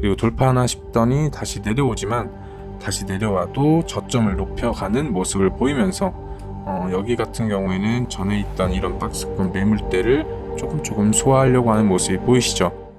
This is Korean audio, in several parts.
그리고 돌파하나 싶더니 다시 내려오지만 다시 내려와도 저점을 높여가는 모습을 보이면서 어, 여기 같은 경우에는 전에 있던 이런 박스권 매물대를 조금 조금 소화하려고 하는 모습이 보이시죠?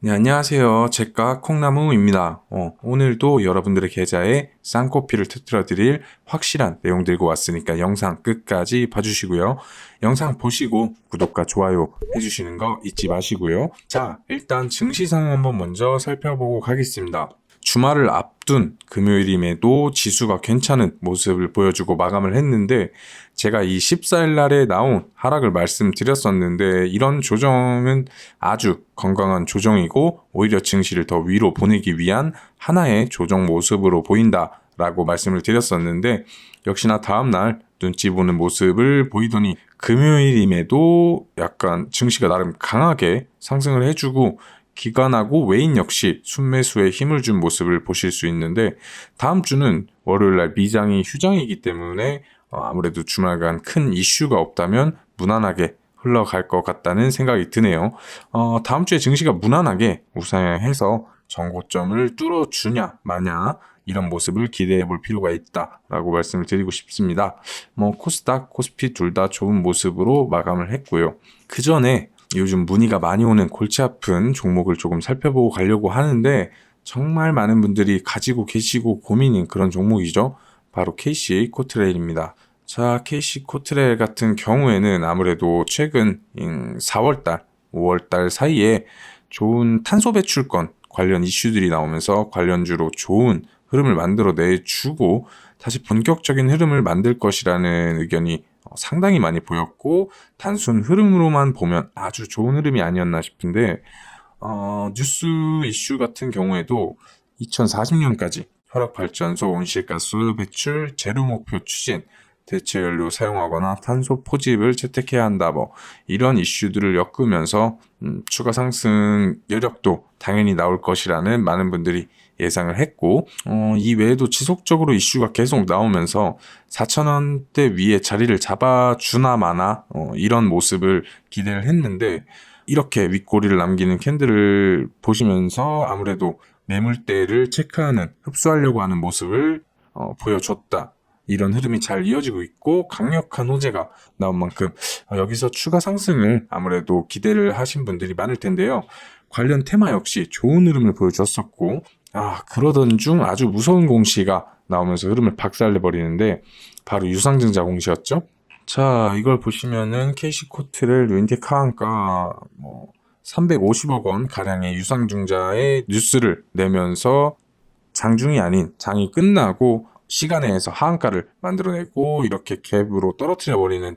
네, 안녕하세요. 제가 콩나무입니다. 어, 오늘도 여러분들의 계좌에 쌍코피를 터뜨려 드릴 확실한 내용 들고 왔으니까 영상 끝까지 봐주시고요. 영상 보시고 구독과 좋아요 해주시는 거 잊지 마시고요. 자, 일단 증시 상황 한번 먼저 살펴보고 가겠습니다. 주말을 앞둔 금요일임에도 지수가 괜찮은 모습을 보여주고 마감을 했는데 제가 이 14일 날에 나온 하락을 말씀드렸었는데 이런 조정은 아주 건강한 조정이고 오히려 증시를 더 위로 보내기 위한 하나의 조정 모습으로 보인다 라고 말씀을 드렸었는데 역시나 다음날 눈치 보는 모습을 보이더니 금요일임에도 약간 증시가 나름 강하게 상승을 해주고 기관하고 외인 역시 순매수에 힘을 준 모습을 보실 수 있는데 다음 주는 월요일 날 미장이 휴장이기 때문에 어, 아무래도 주말간 큰 이슈가 없다면 무난하게 흘러갈 것 같다는 생각이 드네요. 어, 다음 주에 증시가 무난하게 우상향해서 정고점을 뚫어주냐 마냐 이런 모습을 기대해 볼 필요가 있다라고 말씀을 드리고 싶습니다. 뭐 코스닥, 코스피 둘 다 좋은 모습으로 마감을 했고요. 그 전에 요즘 문의가 많이 오는 골치 아픈 종목을 조금 살펴보고 가려고 하는데 정말 많은 분들이 가지고 계시고 고민인 그런 종목이죠. 바로 KC 코트레일입니다. 자, KC 코트레일 같은 경우에는 아무래도 최근 4월달, 5월달 사이에 좋은 탄소 배출권 관련 이슈들이 나오면서 관련주로 좋은 흐름을 만들어 내주고 다시 본격적인 흐름을 만들 것이라는 의견이 어, 상당히 많이 보였고 단순 흐름으로만 보면 아주 좋은 흐름이 아니었나 싶은데 어, 뉴스 이슈 같은 경우에도 2040년까지 혈액 발전소 온실가스 배출 제로 목표 추진 대체 연료 사용하거나 탄소 포집을 채택해야 한다 뭐 이런 이슈들을 엮으면서 음, 추가 상승 여력도 당연히 나올 것이라는 많은 분들이 예상을 했고 어, 이 외에도 지속적으로 이슈가 계속 나오면서 4천원대 위에 자리를 잡아주나 마나 어, 이런 모습을 기대를 했는데 이렇게 윗꼬리를 남기는 캔들을 보시면서 아무래도 매물대를 체크하는 흡수하려고 하는 모습을 어, 보여줬다. 이런 흐름이 잘 이어지고 있고 강력한 호재가 나온 만큼 어, 여기서 추가 상승을 아무래도 기대를 하신 분들이 많을 텐데요. 관련 테마 역시 좋은 흐름을 보여줬었고 아 그러던 중 아주 무서운 공시가 나오면서 흐름을 박살내 버리는데 바로 유상증자 공시였죠. 자 이걸 보시면은 캐시 코트를 윈디 카한가 뭐 350억 원 가량의 유상증자의 뉴스를 내면서 장중이 아닌 장이 끝나고 시간에서 하한가를 만들어내고 이렇게 갭으로 떨어뜨려 버리는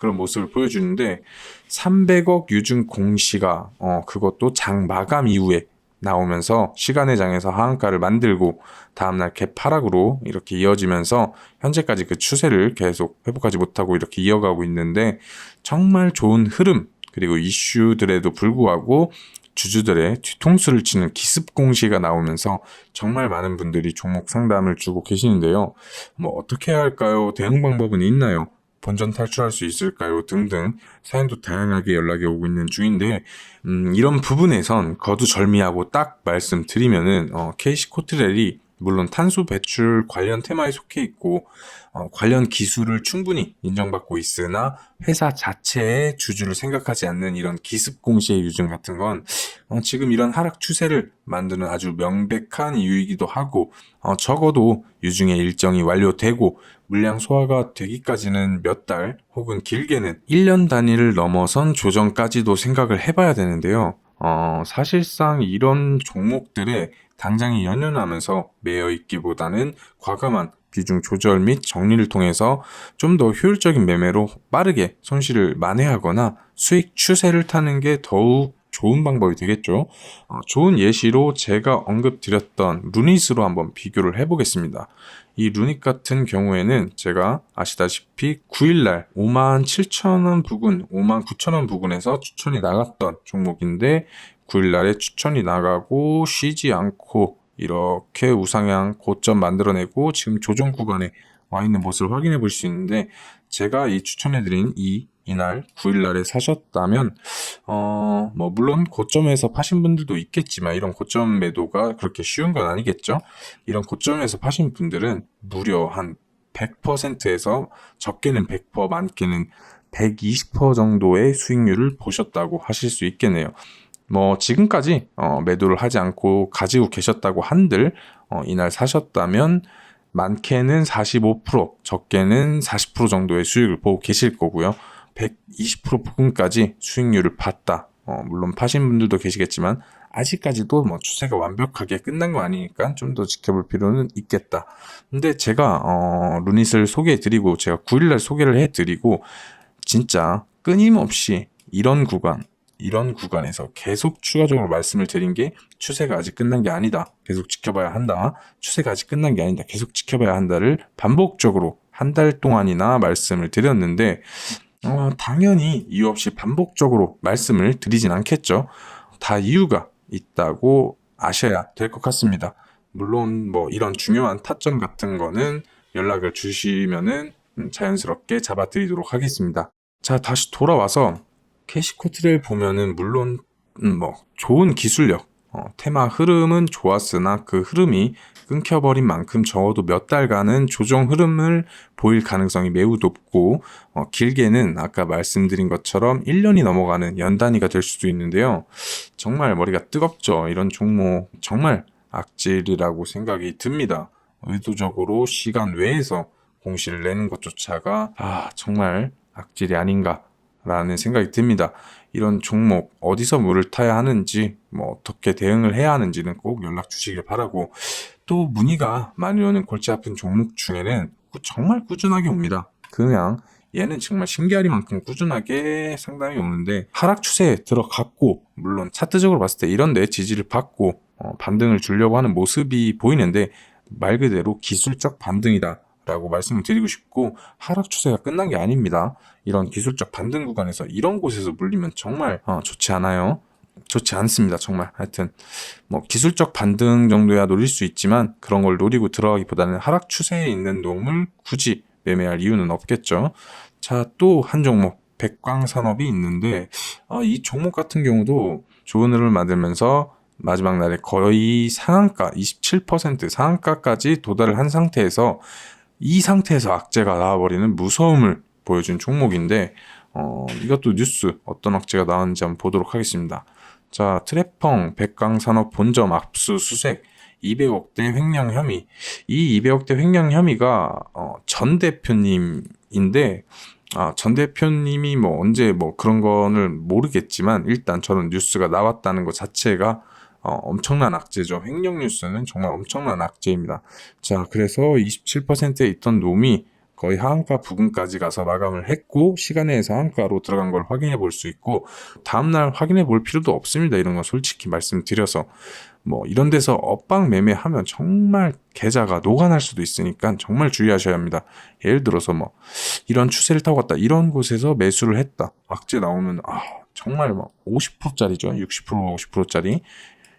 그런 모습을 보여주는데 300억 유증 공시가 어 그것도 장 마감 이후에 나오면서 시간의 장에서 하한가를 만들고 다음날 갭 하락으로 이렇게 이어지면서 현재까지 그 추세를 계속 회복하지 못하고 이렇게 이어가고 있는데 정말 좋은 흐름 그리고 이슈들에도 불구하고 주주들의 뒤통수를 치는 기습 공시가 나오면서 정말 많은 분들이 종목 상담을 주고 계시는데요. 뭐 어떻게 해야 할까요? 대응 방법은 있나요? 본전 탈출할 수 있을까요? 등등 사연도 다양하게 연락이 오고 있는 중인데 음, 이런 부분에선 거두절미하고 딱 말씀드리면은 어, KC 코트렐이 물론 탄소 배출 관련 테마에 속해 있고 어, 관련 기술을 충분히 인정받고 있으나 회사 자체의 주주를 생각하지 않는 이런 기습 공시의 유증 같은 건 어, 지금 이런 하락 추세를 만드는 아주 명백한 이유이기도 하고 어, 적어도 유증의 일정이 완료되고 물량 소화가 되기까지는 몇 달 혹은 길게는 1년 단위를 넘어선 조정까지도 생각을 해봐야 되는데요. 어, 사실상 이런 종목들에 당장이 연연하면서 매여 있기보다는 과감한 비중 조절 및 정리를 통해서 좀 더 효율적인 매매로 빠르게 손실을 만회하거나 수익 추세를 타는 게 더욱 좋은 방법이 되겠죠. 어, 좋은 예시로 제가 언급드렸던 루닛으로 한번 비교를 해보겠습니다. 이 루닛 같은 경우에는 제가 아시다시피 9일날 5만 7천원 부근, 5만 9천원 부근에서 추천이 나갔던 종목인데 9일날에 추천이 나가고 쉬지 않고 이렇게 우상향 고점 만들어내고 지금 조정 구간에 와 있는 모습을 확인해 볼 수 있는데 제가 이 추천해드린 이 이날 9일날에 사셨다면 어 뭐 물론 고점에서 파신 분들도 있겠지만 이런 고점 매도가 그렇게 쉬운 건 아니겠죠. 이런 고점에서 파신 분들은 무려 한 100%에서 적게는 100% 많게는 120% 정도의 수익률을 보셨다고 하실 수 있겠네요. 뭐 지금까지 어, 매도를 하지 않고 가지고 계셨다고 한들 어, 이날 사셨다면 많게는 45% 적게는 40% 정도의 수익을 보고 계실 거고요. 120% 부근까지 수익률을 봤다. 어, 물론 파신 분들도 계시겠지만 아직까지도 뭐 추세가 완벽하게 끝난 거 아니니까 좀 더 지켜볼 필요는 있겠다. 근데 제가 어, 루닛을 소개해드리고 제가 9일날 소개를 해드리고 진짜 끊임없이 이런 구간 이런 구간에서 계속 추가적으로 말씀을 드린 게 추세가 아직 끝난 게 아니다. 계속 지켜봐야 한다. 추세가 아직 끝난 게 아니다. 계속 지켜봐야 한다를 반복적으로 한 달 동안이나 말씀을 드렸는데 어, 당연히 이유 없이 반복적으로 말씀을 드리진 않겠죠. 다 이유가 있다고 아셔야 될 것 같습니다. 물론 뭐 이런 중요한 타점 같은 거는 연락을 주시면은 음, 자연스럽게 잡아드리도록 하겠습니다. 자, 다시 돌아와서 캐시 코트를 보면은 물론 음, 뭐 좋은 기술력, 어, 테마 흐름은 좋았으나 그 흐름이 끊겨버린 만큼 적어도 몇 달간은 조정 흐름을 보일 가능성이 매우 높고 어, 길게는 아까 말씀드린 것처럼 1년이 넘어가는 연단위가 될 수도 있는데요. 정말 머리가 뜨겁죠. 이런 종목 정말 악질이라고 생각이 듭니다. 의도적으로 시간 외에서 공시를 내는 것조차가 아 정말 악질이 아닌가라는 생각이 듭니다. 이런 종목 어디서 물을 타야 하는지 뭐 어떻게 대응을 해야 하는지는 꼭 연락 주시길 바라고 또 문의가 많이 오는 골치 아픈 종목 중에는 정말 꾸준하게 옵니다. 그냥 얘는 정말 신기하리만큼 꾸준하게 상당히 오는데 하락 추세에 들어갔고 물론 차트적으로 봤을 때 이런데 지지를 받고 어, 반등을 주려고 하는 모습이 보이는데 말 그대로 기술적 반등이다. 라고 말씀을 드리고 싶고 하락 추세가 끝난 게 아닙니다. 이런 기술적 반등 구간에서 이런 곳에서 물리면 정말 어, 좋지 않아요. 좋지 않습니다. 정말 하여튼 뭐 기술적 반등 정도야 노릴 수 있지만 그런 걸 노리고 들어가기보다는 하락 추세에 있는 놈을 굳이 매매할 이유는 없겠죠. 자 또 한 종목 백광산업이 있는데 아, 이 종목 같은 경우도 좋은 흐름을 만들면서 마지막 날에 거의 상한가 27% 상한가까지 도달을 한 상태에서 이 상태에서 악재가 나와버리는 무서움을 보여준 종목인데 어, 이것도 뉴스 어떤 악재가 나왔는지 한번 보도록 하겠습니다. 자, 트래펑 백강산업 본점 압수수색 200억대 횡령 혐의. 이 200억대 횡령 혐의가 어, 전 대표님인데 아, 전 대표님이 뭐 언제 뭐 그런 거는 모르겠지만 일단 저는 뉴스가 나왔다는 것 자체가 어, 엄청난 악재죠. 횡령 뉴스는 정말 엄청난 악재입니다. 자, 그래서 27%에 있던 놈이 거의 하한가 부근까지 가서 마감을 했고 시간에서 하한가로 들어간 걸 확인해 볼 수 있고 다음날 확인해 볼 필요도 없습니다. 이런 거 솔직히 말씀드려서 뭐 이런 데서 엇박 매매하면 정말 계좌가 녹아날 수도 있으니까 정말 주의하셔야 합니다. 예를 들어서 뭐 이런 추세를 타고 갔다 이런 곳에서 매수를 했다. 악재 나오면 아 정말 막 50%짜리죠. 60% 50%짜리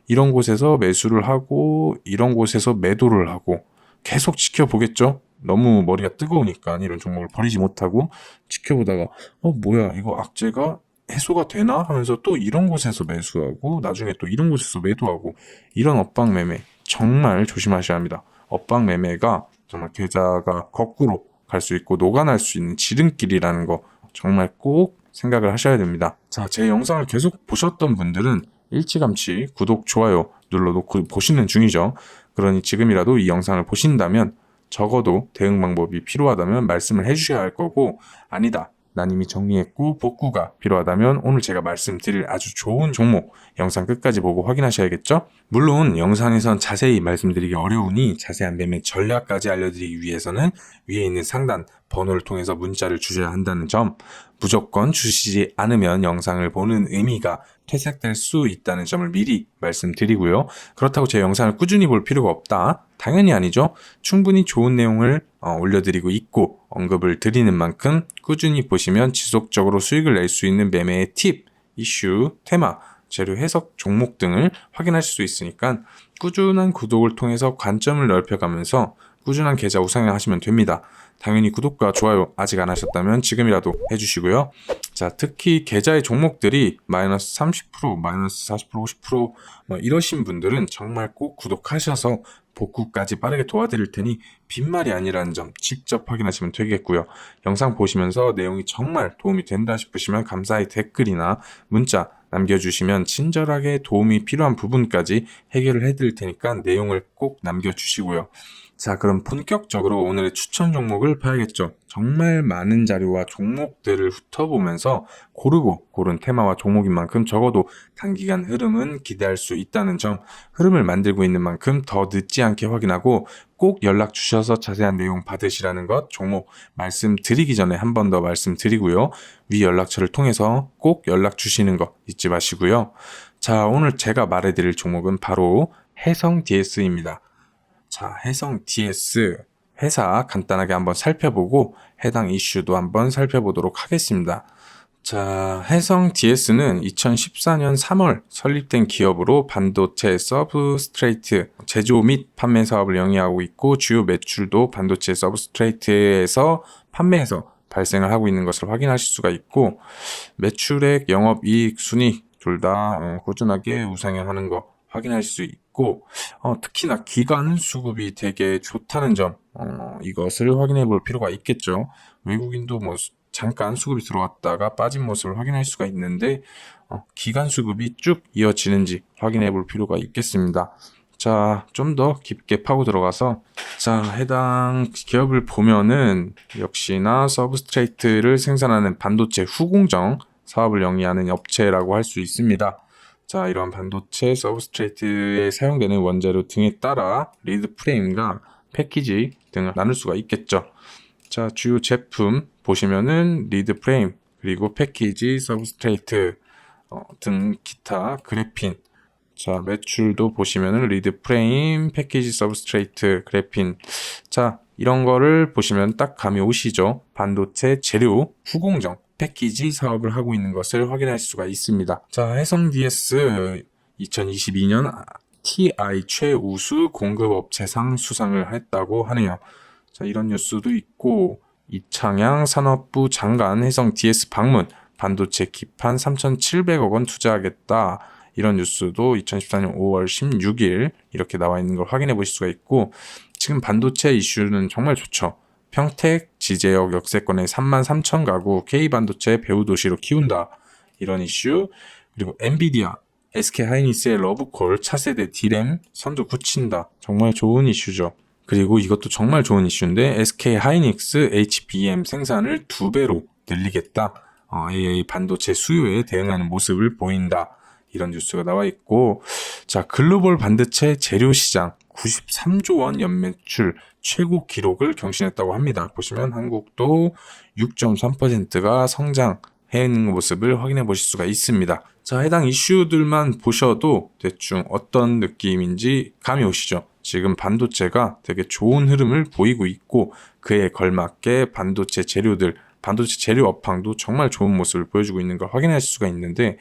이런 곳에서 매수를 하고 이런 곳에서 매도를 하고 계속 지켜보겠죠. 너무 머리가 뜨거우니까 이런 종목을 버리지 못하고 지켜보다가 어 뭐야 이거 악재가 해소가 되나 하면서 또 이런 곳에서 매수하고 나중에 또 이런 곳에서 매도하고 이런 엇박 매매 정말 조심하셔야 합니다. 엇박 매매가 정말 계좌가 거꾸로 갈 수 있고 녹아날 수 있는 지름길이라는 거 정말 꼭 생각을 하셔야 됩니다. 자, 제 영상을 계속 보셨던 분들은 일찌감치 구독, 좋아요 눌러놓고 보시는 중이죠. 그러니 지금이라도 이 영상을 보신다면 적어도 대응 방법이 필요하다면 말씀을 해주셔야 할 거고 아니다. 난 이미 정리했고 복구가 필요하다면 오늘 제가 말씀드릴 아주 좋은 종목 영상 끝까지 보고 확인하셔야겠죠? 물론 영상에선 자세히 말씀드리기 어려우니 자세한 매매 전략까지 알려드리기 위해서는 위에 있는 상단 번호를 통해서 문자를 주셔야 한다는 점 무조건 주시지 않으면 영상을 보는 의미가 퇴색될 수 있다는 점을 미리 말씀드리고요. 그렇다고 제 영상을 꾸준히 볼 필요가 없다. 당연히 아니죠. 충분히 좋은 내용을 어, 올려드리고 있고 언급을 드리는 만큼 꾸준히 보시면 지속적으로 수익을 낼 수 있는 매매의 팁, 이슈, 테마, 재료 해석 종목 등을 확인하실 수 있으니까 꾸준한 구독을 통해서 관점을 넓혀가면서 꾸준한 계좌 우상향 하시면 됩니다. 당연히 구독과 좋아요 아직 안 하셨다면 지금이라도 해주시고요. 자, 특히 계좌의 종목들이 마이너스 30%, 마이너스 40%, 50%뭐 이러신 분들은 정말 꼭 구독하셔서 복구까지 빠르게 도와드릴 테니 빈말이 아니라는 점 직접 확인하시면 되겠고요. 영상 보시면서 내용이 정말 도움이 된다 싶으시면 감사의 댓글이나 문자 남겨주시면 친절하게 도움이 필요한 부분까지 해결을 해드릴 테니까 내용을 꼭 남겨주시고요. 자, 그럼 본격적으로 오늘의 추천 종목을 봐야겠죠. 정말 많은 자료와 종목들을 훑어보면서 고르고 고른 테마와 종목인 만큼 적어도 단기간 흐름은 기대할 수 있다는 점, 흐름을 만들고 있는 만큼 더 늦지 않게 확인하고 꼭 연락 주셔서 자세한 내용 받으시라는 것, 종목 말씀드리기 전에 한 번 더 말씀드리고요. 위 연락처를 통해서 꼭 연락 주시는 거 잊지 마시고요. 자, 오늘 제가 말해드릴 종목은 바로 해성 DS입니다. 자, 해성 DS 회사 간단하게 한번 살펴보고 해당 이슈도 한번 살펴보도록 하겠습니다. 자, 해성 DS는 2014년 3월 설립된 기업으로 반도체 서브스트레이트 제조 및 판매 사업을 영위하고 있고 주요 매출도 반도체 서브스트레이트에서 판매해서 발생을 하고 있는 것을 확인하실 수가 있고 매출액, 영업이익, 순이익 둘 다 꾸준하게 우상향하는 거 확인할 수 있고 어, 특히나 기간 수급이 되게 좋다는 점 어, 이것을 확인해 볼 필요가 있겠죠. 외국인도 뭐 수- 잠깐 수급이 들어왔다가 빠진 모습을 확인할 수가 있는데 어, 기간 수급이 쭉 이어지는지 확인해 볼 필요가 있겠습니다. 자, 좀 더 깊게 파고 들어가서 자, 해당 기업을 보면은 역시나 서브스트레이트를 생산하는 반도체 후공정 사업을 영위하는 업체라고 할 수 있습니다. 자, 이러한 반도체 서브스트레이트에 사용되는 원재료 등에 따라 리드 프레임과 패키지 등을 나눌 수가 있겠죠. 자, 주요 제품 보시면은 리드 프레임, 그리고 패키지, 서브스트레이트 어, 등 기타 그래핀. 자, 매출도 보시면은 리드 프레임, 패키지, 서브스트레이트, 그래핀. 자, 이런 거를 보시면 딱 감이 오시죠. 반도체 재료 후공정 패키지 사업을 하고 있는 것을 확인할 수가 있습니다. 자, 해성 DS 2022년 TI 최우수 공급업체상 수상을 했다고 하네요. 자, 이런 뉴스도 있고 이창양 산업부 장관 해성 DS 방문 반도체 기판 3,700억 원 투자하겠다. 이런 뉴스도 2014년 5월 16일 이렇게 나와 있는 걸 확인해 보실 수가 있고 지금 반도체 이슈는 정말 좋죠. 평택 지제역 역세권에 3만 3천 가구 K 반도체 배후 도시로 키운다. 이런 이슈 그리고 엔비디아 SK 하이닉스의 러브콜 차세대 디램 선두 굳힌다. 정말 좋은 이슈죠. 그리고 이것도 정말 좋은 이슈인데 SK 하이닉스 HBM 생산을 두 배로 늘리겠다. 어, AA 반도체 수요에 대응하는 모습을 보인다. 이런 뉴스가 나와 있고 자 글로벌 반도체 재료 시장 93조 원 연매출 최고 기록을 경신했다고 합니다. 보시면 한국도 6.3%가 성장 해 있는 모습을 확인해 보실 수가 있습니다. 자, 해당 이슈들만 보셔도 대충 어떤 느낌인지 감이 오시죠? 지금 반도체가 되게 좋은 흐름을 보이고 있고 그에 걸맞게 반도체 재료들 반도체 재료 업황도 정말 좋은 모습을 보여주고 있는 걸 확인할 수가 있는데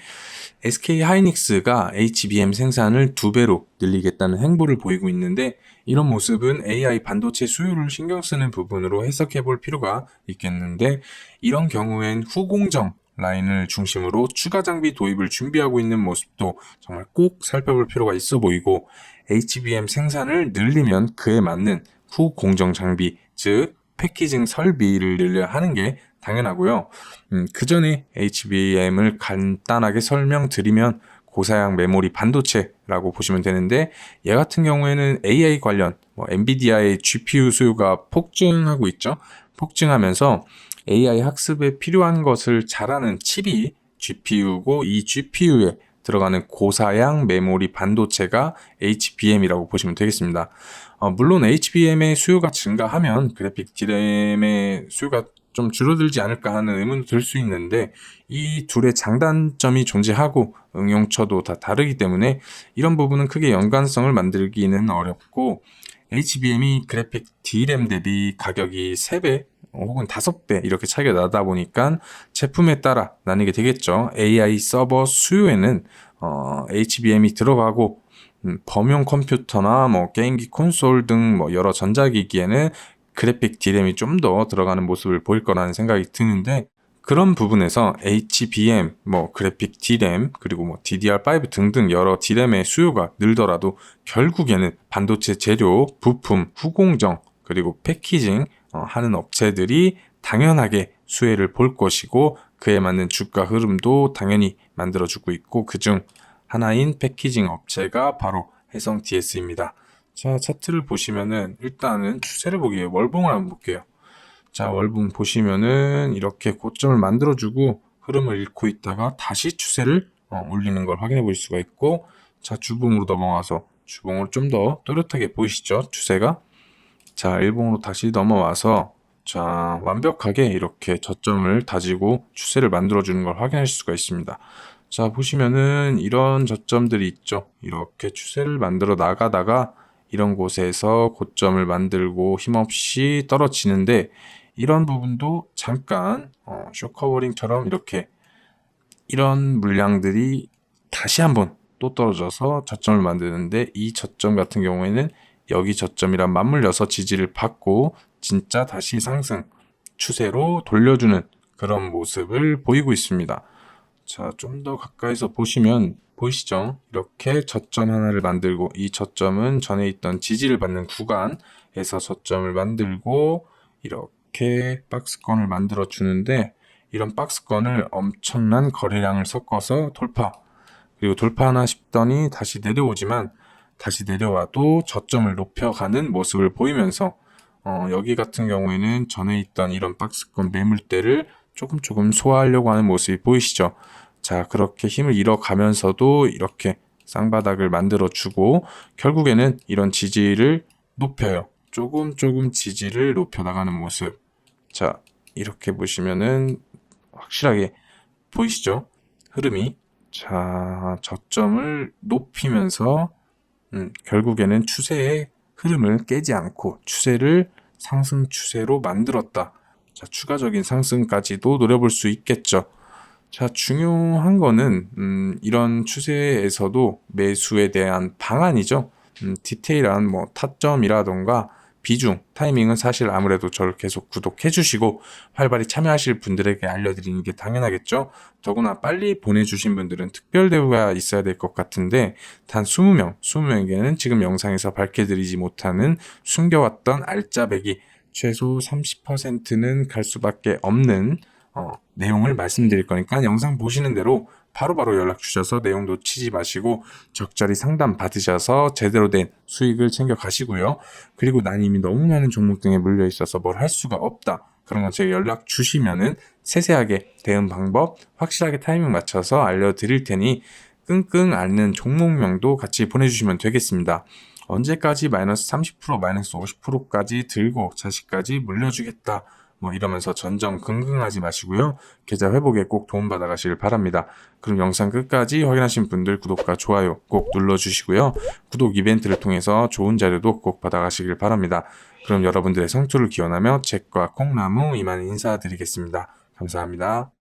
SK 하이닉스가 HBM 생산을 두 배로 늘리겠다는 행보를 보이고 있는데 이런 모습은 AI 반도체 수요를 신경 쓰는 부분으로 해석해 볼 필요가 있겠는데 이런 경우엔 후공정 라인을 중심으로 추가 장비 도입을 준비하고 있는 모습도 정말 꼭 살펴볼 필요가 있어 보이고 HBM 생산을 늘리면 그에 맞는 후공정 장비 즉 패키징 설비를 늘려야 하는 게 당연하고요. 음, 그 전에 HBM을 간단하게 설명드리면 고사양 메모리 반도체라고 보시면 되는데 얘 같은 경우에는 AI 관련 뭐 엔비디아의 GPU 수요가 폭증하고 있죠. 폭증하면서 AI 학습에 필요한 것을 잘하는 칩이 GPU고 이 GPU에 들어가는 고사양 메모리 반도체가 HBM이라고 보시면 되겠습니다. 어, 물론 HBM의 수요가 증가하면 그래픽 디램의 수요가 좀 줄어들지 않을까 하는 의문도 들 수 있는데 이 둘의 장단점이 존재하고 응용처도 다 다르기 때문에 이런 부분은 크게 연관성을 만들기는 어렵고 HBM이 그래픽 D램 대비 가격이 3배 혹은 5배 이렇게 차이가 나다 보니까 제품에 따라 나뉘게 되겠죠. AI 서버 수요에는 어, HBM이 들어가고 음, 범용 컴퓨터나 뭐 게임기 콘솔 등 뭐 여러 전자기기에는 그래픽 D램이 좀 더 들어가는 모습을 보일 거라는 생각이 드는데 그런 부분에서 HBM, 뭐 그래픽 D램, 그리고 뭐 DDR5 등등 여러 D램의 수요가 늘더라도 결국에는 반도체 재료, 부품, 후공정, 그리고 패키징 어, 하는 업체들이 당연하게 수혜를 볼 것이고 그에 맞는 주가 흐름도 당연히 만들어주고 있고 그중 하나인 패키징 업체가 바로 해성 TS입니다. 자, 차트를 보시면은 일단은 추세를 보기 위해 월봉을 한번 볼게요. 자, 월봉 보시면은 이렇게 고점을 만들어주고 흐름을 잃고 있다가 다시 추세를 어, 올리는 걸 확인해 볼 수가 있고 자, 주봉으로 넘어가서 주봉을 좀 더 또렷하게 보이시죠? 추세가. 자, 일봉으로 다시 넘어와서 자, 완벽하게 이렇게 저점을 다지고 추세를 만들어주는 걸 확인할 수가 있습니다. 자, 보시면은 이런 저점들이 있죠. 이렇게 추세를 만들어 나가다가 이런 곳에서 고점을 만들고 힘없이 떨어지는데 이런 부분도 잠깐 어, 쇼커버링처럼 이렇게 이런 물량들이 다시 한번 또 떨어져서 저점을 만드는데 이 저점 같은 경우에는 여기 저점이랑 맞물려서 지지를 받고 진짜 다시 상승 추세로 돌려주는 그런 모습을 보이고 있습니다. 자, 좀 더 가까이서 보시면 보이시죠? 이렇게 저점 하나를 만들고 이 저점은 전에 있던 지지를 받는 구간에서 저점을 만들고 이렇게 박스권을 만들어 주는데 이런 박스권을 엄청난 거래량을 섞어서 돌파 그리고 돌파하나 싶더니 다시 내려오지만 다시 내려와도 저점을 높여가는 모습을 보이면서 어, 여기 같은 경우에는 전에 있던 이런 박스권 매물대를 조금 조금 소화하려고 하는 모습이 보이시죠? 자, 그렇게 힘을 잃어가면서도 이렇게 쌍바닥을 만들어 주고 결국에는 이런 지지를 높여요. 조금 조금 지지를 높여 나가는 모습. 자, 이렇게 보시면은 확실하게 보이시죠? 흐름이. 자, 저점을 높이면서 음, 결국에는 추세의 흐름을 깨지 않고 추세를 상승 추세로 만들었다. 자, 추가적인 상승까지도 노려볼 수 있겠죠. 자, 중요한 거는, 음, 이런 추세에서도 매수에 대한 방안이죠. 음, 디테일한 뭐 타점이라던가 비중, 타이밍은 사실 아무래도 저를 계속 구독해 주시고 활발히 참여하실 분들에게 알려드리는 게 당연하겠죠. 더구나 빨리 보내주신 분들은 특별 대우가 있어야 될 것 같은데 단 20명, 20명에게는 지금 영상에서 밝혀드리지 못하는 숨겨왔던 알짜배기 최소 30%는 갈 수밖에 없는 어, 내용을 말씀드릴 거니까 영상 보시는 대로 바로 바로 연락 주셔서 내용 놓치지 마시고 적절히 상담 받으셔서 제대로 된 수익을 챙겨 가시고요. 그리고 난 이미 너무 많은 종목 등에 물려 있어서 뭘 할 수가 없다. 그런 건 제가 연락 주시면은 세세하게 대응 방법 확실하게 타이밍 맞춰서 알려드릴 테니 끙끙 앓는 종목명도 같이 보내주시면 되겠습니다. 언제까지 마이너스 30% 마이너스 50%까지 들고 자식까지 물려주겠다. 뭐 이러면서 전전긍긍하지 마시고요. 계좌 회복에 꼭 도움받아 가시길 바랍니다. 그럼 영상 끝까지 확인하신 분들 구독과 좋아요 꼭 눌러주시고요. 구독 이벤트를 통해서 좋은 자료도 꼭 받아 가시길 바랍니다. 그럼 여러분들의 성투를 기원하며 잭과 콩나무 이만 인사드리겠습니다. 감사합니다.